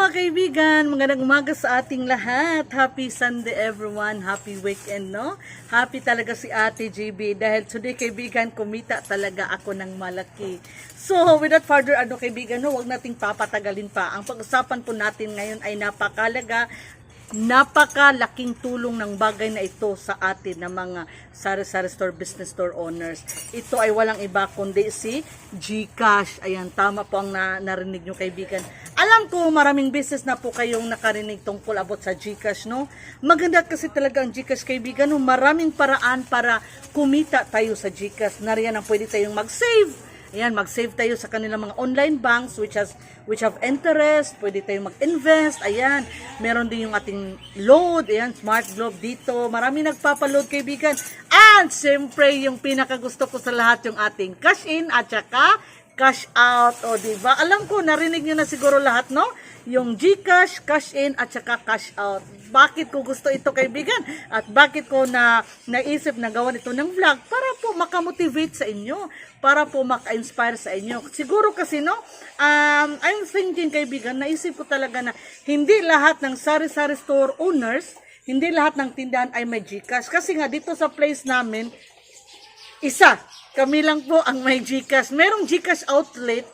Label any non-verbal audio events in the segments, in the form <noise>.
mga kaibigan, magandang umaga sa ating lahat. Happy Sunday everyone, happy weekend, no? Happy talaga si Ate JB dahil today kaibigan, kumita talaga ako ng malaki. So, without further ado kaibigan, no, wag nating papatagalin pa. Ang pag-usapan po natin ngayon ay napakalaga napakalaking tulong ng bagay na ito sa atin na mga sari-sari store, business store owners. Ito ay walang iba kundi si GCash. Ayan, tama po ang na, narinig nyo kaibigan. Alam ko maraming business na po kayong nakarinig tungkol about sa GCash, no? Maganda kasi talaga ang GCash kaibigan, no? Maraming paraan para kumita tayo sa GCash. Nariyan ang pwede tayong mag-save Ayan, mag-save tayo sa kanilang mga online banks which has which have interest, pwede tayong mag-invest. Ayan, meron din yung ating load, ayan, Smart Globe dito. Marami nagpapaload kaibigan. And siyempre, yung pinakagusto ko sa lahat yung ating cash in at saka cash out. O, di ba? Alam ko, narinig nyo na siguro lahat, no? Yung GCash, cash in, at saka cash out. Bakit ko gusto ito, kaibigan? At bakit ko na naisip na gawan ito ng vlog? Para po makamotivate sa inyo. Para po maka-inspire sa inyo. Siguro kasi, no? Um, I'm thinking, kaibigan, naisip ko talaga na hindi lahat ng sari-sari store owners, hindi lahat ng tindahan ay may GCash. Kasi nga, dito sa place namin, isa, kami lang po ang may GCash. Merong GCash outlet,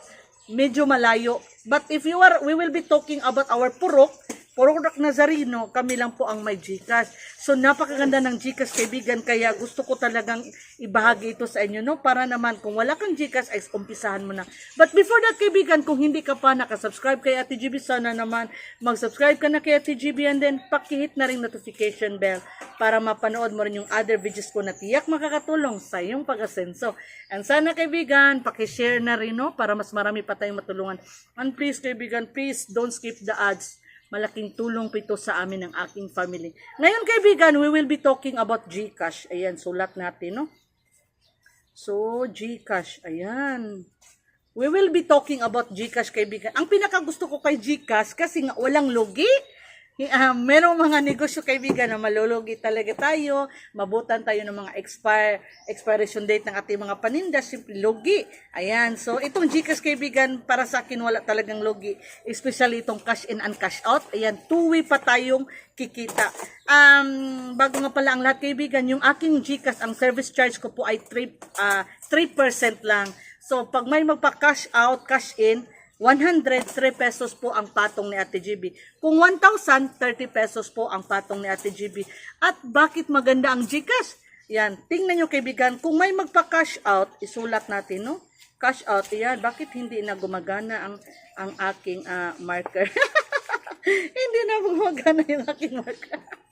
medyo malayo. But if you are, we will be talking about our Purok, Purok Nazarino, kami lang po ang may GCash. So napakaganda ng GCash kaibigan, kaya gusto ko talagang ibahagi ito sa inyo, no? Para naman kung wala kang GCash, ay umpisahan mo na. But before that kaibigan, kung hindi ka pa nakasubscribe kay Ate GB, sana naman mag-subscribe ka na kay Ate GB and then pakihit na rin notification bell para mapanood mo rin yung other videos ko na tiyak makakatulong sa iyong pag-asenso. And sana kaibigan, pakishare na rin no para mas marami pa tayong matulungan. And please kaibigan, please don't skip the ads. Malaking tulong po ito sa amin ng aking family. Ngayon kaibigan, we will be talking about GCash. Ayan, sulat natin no. So, GCash, ayan. We will be talking about GCash kaibigan. Ang pinakagusto ko kay GCash kasi nga walang logi. Uh, merong mga negosyo kaibigan na malulugi talaga tayo, mabutan tayo ng mga expire, expiration date ng ating mga paninda, simple logi. Ayan, so itong GCash kaibigan, para sa akin wala talagang logi, especially itong cash in and cash out. Ayan, two-way pa tayong kikita. Um, bago nga pala ang lahat kaibigan, yung aking GCash, ang service charge ko po ay 3, uh, 3% lang. So, pag may magpa-cash out, cash in, 103 pesos po ang patong ni Ate GB. Kung 1,000, 30 pesos po ang patong ni Ate GB. At bakit maganda ang GCash? Yan, tingnan nyo kaibigan, kung may magpa-cash out, isulat natin, no? Cash out, yan, bakit hindi na gumagana ang, ang aking uh, marker? <laughs> hindi na gumagana yung aking marker. <laughs>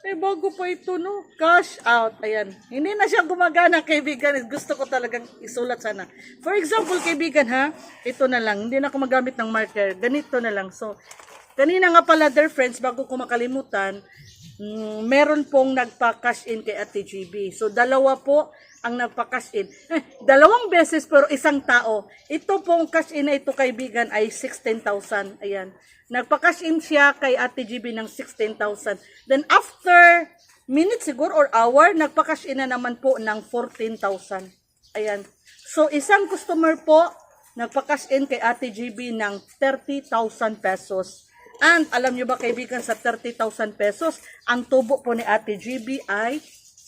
Eh, bago pa ito, no? Cash out. Ayan. Hindi na siya gumagana, kaibigan. Gusto ko talagang isulat sana. For example, kaibigan, ha? Ito na lang. Hindi na ako magamit ng marker. Ganito na lang. So, kanina nga pala, dear friends, bago ko makalimutan, mm, meron pong nagpa-cash in kay Ate GB. So, dalawa po ang nagpa-cash in. <laughs> Dalawang beses pero isang tao. Ito pong cash in na ito kaibigan ay 16,000. Ayan. Nagpa-cash in siya kay Ate GB ng 16,000. Then after minutes siguro or hour, nagpa-cash in na naman po ng 14,000. Ayan. So isang customer po nagpa-cash in kay Ate GB ng 30,000 pesos. And alam nyo ba kaibigan sa 30,000 pesos, ang tubo po ni Ate GB ay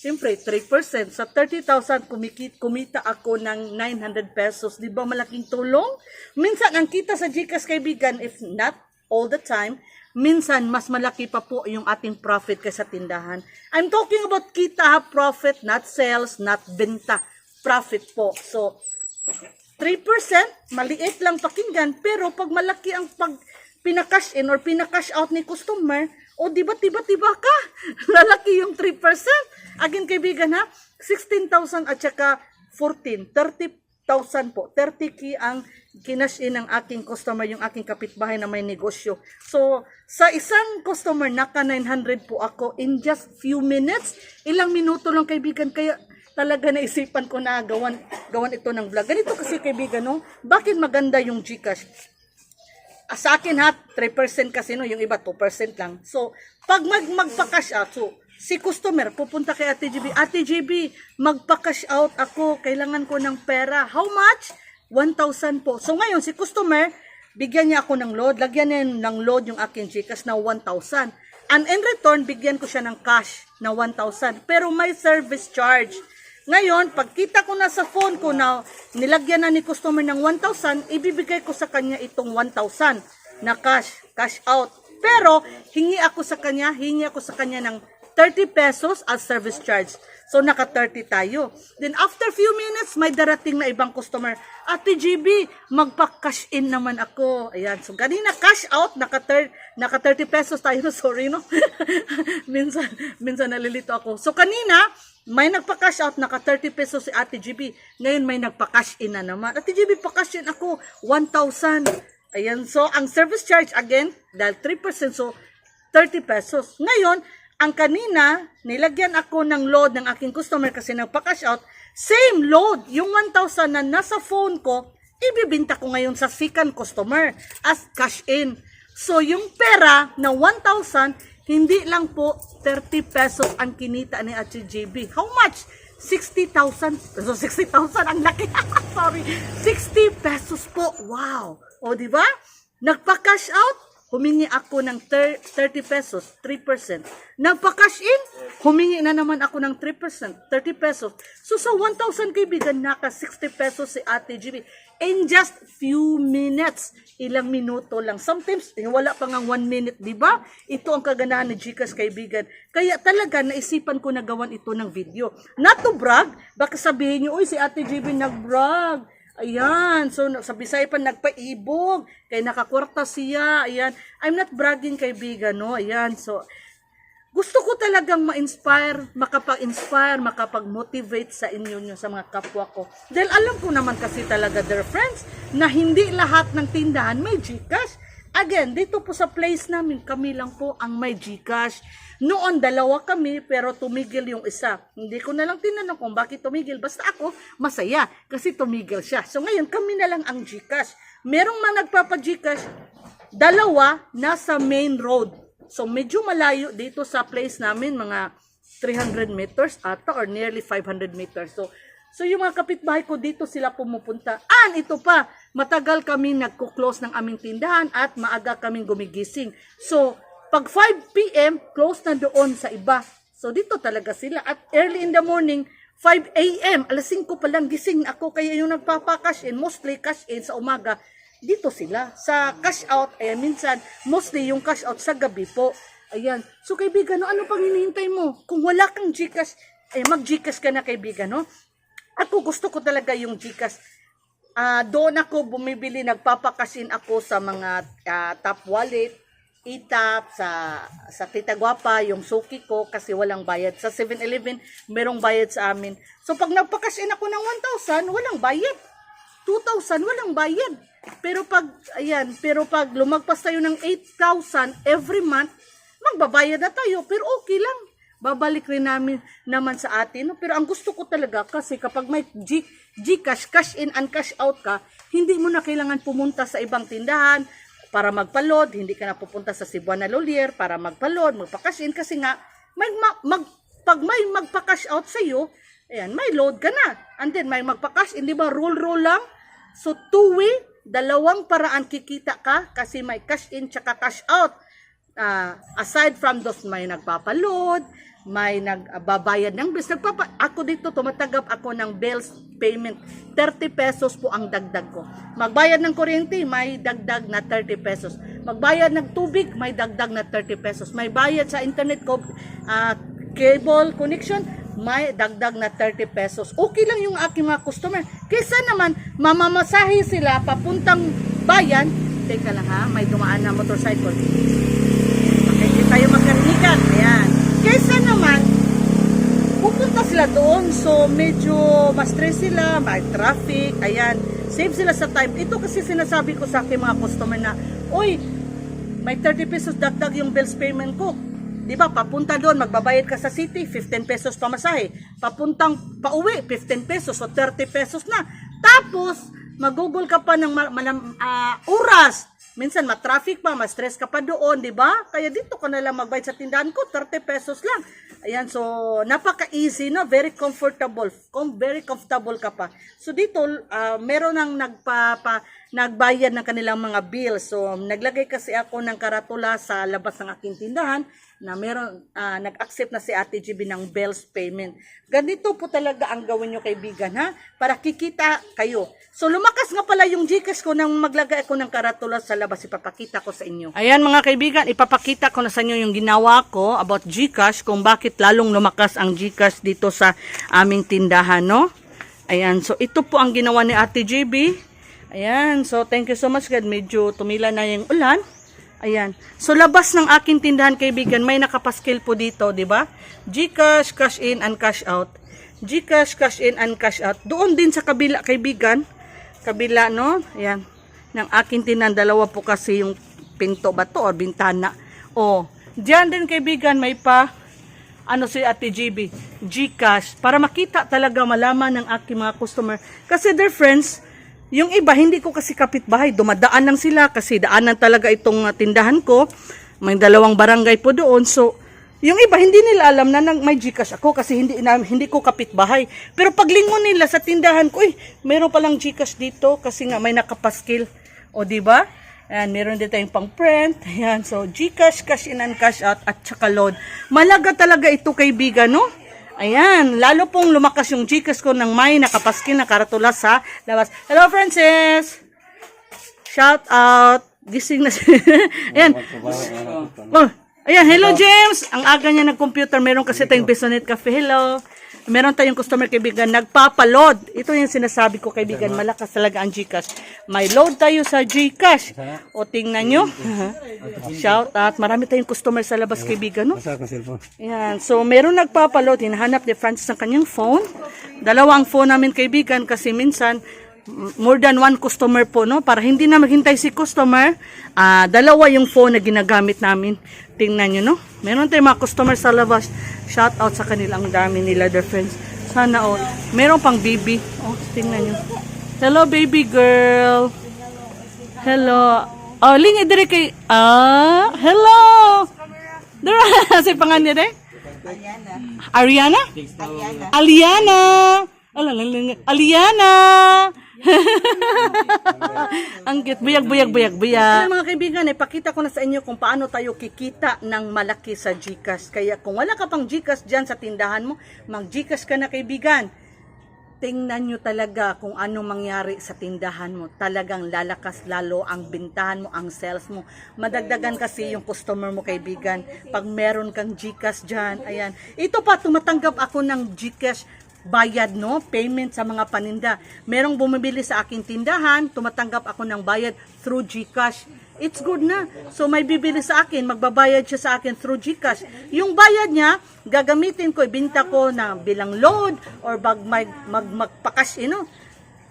Siyempre, 3%. Sa 30,000, kumikit, kumita ako ng 900 pesos. Di ba malaking tulong? Minsan, ang kita sa Gcash kaibigan, if not all the time, minsan, mas malaki pa po yung ating profit kaysa tindahan. I'm talking about kita profit, not sales, not benta. Profit po. So, 3%, maliit lang pakinggan, pero pag malaki ang pag pinakash in or pinakash out ni customer, o di ba, diba, diba ka? <laughs> Lalaki yung 3%. Again, kaibigan ha, 16,000 at saka 14, 30,000 po. 30 ki ang kinash in ng aking customer, yung aking kapitbahay na may negosyo. So, sa isang customer, naka 900 po ako in just few minutes. Ilang minuto lang kaibigan, kaya talaga naisipan ko na gawan, gawan ito ng vlog. Ganito kasi kaibigan, no? Bakit maganda yung Gcash? Ah, sa akin ha, 3% kasi no, yung iba 2% lang. So, pag mag magpa-cash out, so, si customer pupunta kay Ate GB, Ate GB, magpa-cash out ako, kailangan ko ng pera. How much? 1,000 po. So ngayon, si customer, bigyan niya ako ng load, lagyan niya ng load yung aking Gcash na 1,000. And in return, bigyan ko siya ng cash na 1,000. Pero may service charge. Ngayon, pagkita ko na sa phone ko na nilagyan na ni customer ng 1,000, ibibigay ko sa kanya itong 1,000 na cash, cash out. Pero, hingi ako sa kanya, hingi ako sa kanya ng 30 pesos as service charge. So, naka 30 tayo. Then, after few minutes, may darating na ibang customer. Ate GB, magpa-cash in naman ako. Ayan. So, kanina cash out, naka, thir- naka 30 pesos tayo. <laughs> Sorry, no? <laughs> minsan, minsan nalilito ako. So, kanina, may nagpa-cash out, naka 30 pesos si Ate GB. Ngayon, may nagpa-cash in na naman. Ate GB, pa-cash in ako, 1,000. Ayan. So, ang service charge, again, dahil 3%, so, 30 pesos. Ngayon, ang kanina, nilagyan ako ng load ng aking customer kasi nagpa-cash out, same load, yung 1,000 na nasa phone ko, ibibinta ko ngayon sa second customer as cash in. So, yung pera na 1,000, hindi lang po 30 pesos ang kinita ni Ate JB. How much? 60,000. So, 60,000 ang laki. <laughs> Sorry. 60 pesos po. Wow. O, di ba? Nagpa-cash out, humingi ako ng thir- 30 pesos, 3%. Nagpa-cash in, humingi na naman ako ng 3%, 30 pesos. So sa 1,000 kaibigan, naka 60 pesos si Ate GB. In just few minutes, ilang minuto lang. Sometimes, eh, wala pa nga 1 minute, di ba? Ito ang kaganahan ni Gcash kaibigan. Kaya talaga, naisipan ko na gawan ito ng video. Not to brag, baka sabihin niyo, uy, si Ate GB nag-brag. Ayan, so sa Bisaya pa nagpaibog, kay nakakwarta siya, ayan. I'm not bragging kaibigan, no, ayan, so gusto ko talagang ma-inspire, makapag-inspire, makapag-motivate sa inyo nyo, sa mga kapwa ko. Dahil alam ko naman kasi talaga, dear friends, na hindi lahat ng tindahan may Gcash. Again, dito po sa place namin, kami lang po ang may Gcash. Noon, dalawa kami, pero tumigil yung isa. Hindi ko na lang tinanong kung bakit tumigil. Basta ako, masaya, kasi tumigil siya. So ngayon, kami na lang ang Gcash. Merong mga nagpapa-Gcash, dalawa nasa main road. So medyo malayo dito sa place namin, mga 300 meters ata or nearly 500 meters. So So yung mga kapitbahay ko dito sila pumupunta. An, ito pa, matagal kami nagko-close ng aming tindahan at maaga kaming gumigising. So pag 5 p.m., close na doon sa iba. So dito talaga sila. At early in the morning, 5 a.m., alas 5 pa lang gising ako. Kaya yung nagpapa-cash in, mostly cash in sa umaga, dito sila. Sa cash out, ayan, minsan, mostly yung cash out sa gabi po. Ayan. So kaibigan, no, ano pang hinihintay mo? Kung wala kang Gcash, eh, mag-Gcash ka na kaibigan, no? Ako gusto ko talaga yung Gcash. Ah, doon ako bumibili, nagpapakasin ako sa mga ah, top wallet, itap sa sa Tita Guapa, yung suki ko kasi walang bayad. Sa 7-Eleven, merong bayad sa amin. So pag nagpakasin ako ng 1,000, walang bayad. 2,000, walang bayad. Pero pag, ayan, pero pag lumagpas tayo ng 8,000 every month, magbabayad na tayo. Pero okay lang babalik rin namin naman sa atin. Pero ang gusto ko talaga kasi kapag may G, Gcash, cash in and cash out ka, hindi mo na kailangan pumunta sa ibang tindahan para magpalod, hindi ka na pupunta sa Cebuana Lolier para magpalod, magpa-cash in kasi nga may ma- mag, pag may magpa-cash out sa iyo, ayan, may load ka na. And then may magpa-cash in, di ba? Roll-roll lang. So two-way, dalawang paraan kikita ka kasi may cash in tsaka cash out uh, aside from those may nagpapaload, may nagbabayad ng bills. Nagpapa ako dito tumatagap ako ng bills payment. 30 pesos po ang dagdag ko. Magbayad ng kuryente, may dagdag na 30 pesos. Magbayad ng tubig, may dagdag na 30 pesos. May bayad sa internet ko, ah, cable connection, may dagdag na 30 pesos. Okay lang yung aking mga customer. Kaysa naman, mamamasahe sila papuntang bayan. Teka lang ha, may dumaan na motorcycle. Hindi tayo magkarinigan. Ayan. Kaysa naman, pupunta sila doon. So, medyo ma-stress sila, may traffic. Ayan. Save sila sa time. Ito kasi sinasabi ko sa aking mga customer na, Uy, may 30 pesos dagdag yung bills payment ko. Di ba? Papunta doon, magbabayad ka sa city, 15 pesos pamasahe. Papuntang pauwi, 15 pesos o 30 pesos na. Tapos, magugol ka pa ng ah, oras. Minsan ma-traffic pa, ma-stress ka pa doon, di ba? Kaya dito ka na lang magbayad sa tindahan ko, 30 pesos lang. Ayan, so napaka-easy na, very comfortable, com- very comfortable ka pa. So dito, ah, meron nang nagpa, pa, nagbayad ng kanilang mga bills. So, naglagay kasi ako ng karatula sa labas ng aking tindahan na meron, ah, nag-accept na si Ate GB ng bills payment. Ganito po talaga ang gawin nyo kaibigan ha, para kikita kayo. So, lumakas nga pala yung Gcash ko nang maglagay ako ng karatula sa labas. Ipapakita ko sa inyo. Ayan mga kaibigan, ipapakita ko na sa inyo yung ginawa ko about Gcash, kung bakit lalong lumakas ang Gcash dito sa aming tindahan, no? Ayan, so ito po ang ginawa ni Ate JB. Ayan, so thank you so much God. Medyo tumila na yung ulan. Ayan. So labas ng aking tindahan kaibigan, may nakapaskil po dito, 'di ba? GCash, cash in and cash out. GCash, cash in and cash out. Doon din sa kabila kaibigan. Kabila no? Ayan. Ng aking tindahan dalawa po kasi yung pinto ba to or bintana. Oh, diyan din kaibigan may pa ano si Ate GB, GCash, para makita talaga malaman ng aking mga customer. Kasi their friends, yung iba, hindi ko kasi kapitbahay, dumadaan lang sila kasi daanan talaga itong uh, tindahan ko. May dalawang barangay po doon. So, yung iba, hindi nila alam na may Gcash ako kasi hindi, na, hindi ko kapitbahay. Pero paglingon nila sa tindahan ko, eh, meron palang Gcash dito kasi nga may nakapaskil. O, di ba? Ayan, meron din tayong pang print. Ayan, so Gcash, cash in and cash out at saka load. Malaga talaga ito kaibigan, no? Ayan, lalo pong lumakas yung Gcash ko ng may nakapaskil na karatula sa labas. Hello, Francis! Shout out! Gising na si... <laughs> Ayan. Oh, ayan, hello James! Ang aga niya ng-computer, meron kasi tayong Bisonet Cafe. Hello! Meron tayong customer kaibigan, nagpapaload. Ito yung sinasabi ko kaibigan, malakas talaga ang Gcash. May load tayo sa Gcash. O tingnan nyo. Shout out. Marami tayong customer sa labas kaibigan, no? Masa akong cellphone. Yan. So, meron nagpapaload. Hinahanap ni Francis ang kanyang phone. Dalawa ang phone namin kaibigan kasi minsan more than one customer po, no? Para hindi na maghintay si customer, ah dalawa yung phone na ginagamit namin. Tingnan nyo, no? Meron tayong mga customer sa labas. Shout out sa kanilang dami nila, their friends. Sana all. Meron pang baby. Oh, tingnan nyo. Hello, baby girl. Hello. Oh, linya dire kay... Ah, hello. Dara, <laughs> sa pangan niya? Ariana. Ariana? Aliana. Aliana. Aliana. <laughs> Ang cute. Buyag, buyag, buyag, buyag. mga kaibigan, ipakita ko na sa inyo kung paano tayo kikita ng malaki sa Gcash. Kaya kung wala ka pang Gcash dyan sa tindahan mo, mag-Gcash ka na kaibigan tingnan nyo talaga kung ano mangyari sa tindahan mo. Talagang lalakas lalo ang bintahan mo, ang sales mo. Madagdagan kasi yung customer mo, kaibigan. Pag meron kang Gcash dyan, ayan. Ito pa, tumatanggap ako ng Gcash bayad, no? Payment sa mga paninda. Merong bumibili sa aking tindahan, tumatanggap ako ng bayad through Gcash. It's good na. So may bibili sa akin, magbabayad siya sa akin through Gcash. Yung bayad niya, gagamitin ko, ibinta ko na bilang load or bag mag, mag, magpakas, you.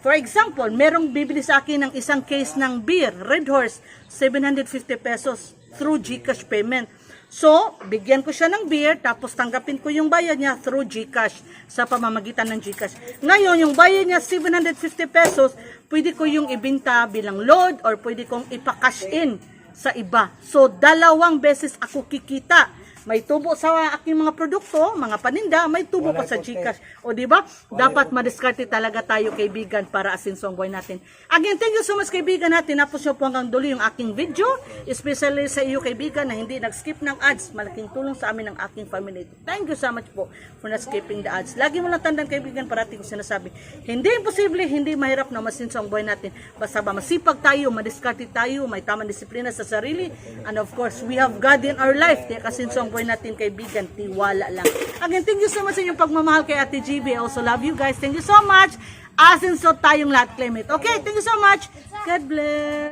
For example, merong bibili sa akin ng isang case ng beer, Red Horse, 750 pesos through Gcash payment. So, bigyan ko siya ng beer, tapos tanggapin ko yung bayad niya through Gcash sa pamamagitan ng Gcash. Ngayon, yung bayad niya 750 pesos, pwede ko yung ibinta bilang load or pwede kong ipa-cash in sa iba. So, dalawang beses ako kikita. May tubo sa aking mga produkto, mga paninda, may tubo pa sa Gcash. O di ba? Dapat madiskarte talaga tayo kaibigan para asinso ang buhay natin. Again, thank you so much kaibigan natin. Napos nyo po hanggang dulo yung aking video. Especially sa iyo kaibigan na hindi nag-skip ng ads. Malaking tulong sa amin ng aking family. Thank you so much po for not skipping the ads. Lagi mo lang tandaan kaibigan, parati ko sinasabi. Hindi imposible, hindi mahirap na masinso ang buhay natin. Basta ba masipag tayo, madiskarte tayo, may tamang disiplina sa sarili. And of course, we have God in our life. Kaya kasinso ang buhay natin kaibigan, tiwala lang. Again, thank you so much sa inyong pagmamahal kay Ate GB. I also love you guys. Thank you so much. Asinso tayong lahat, claim it. Okay, thank you so much. God bless.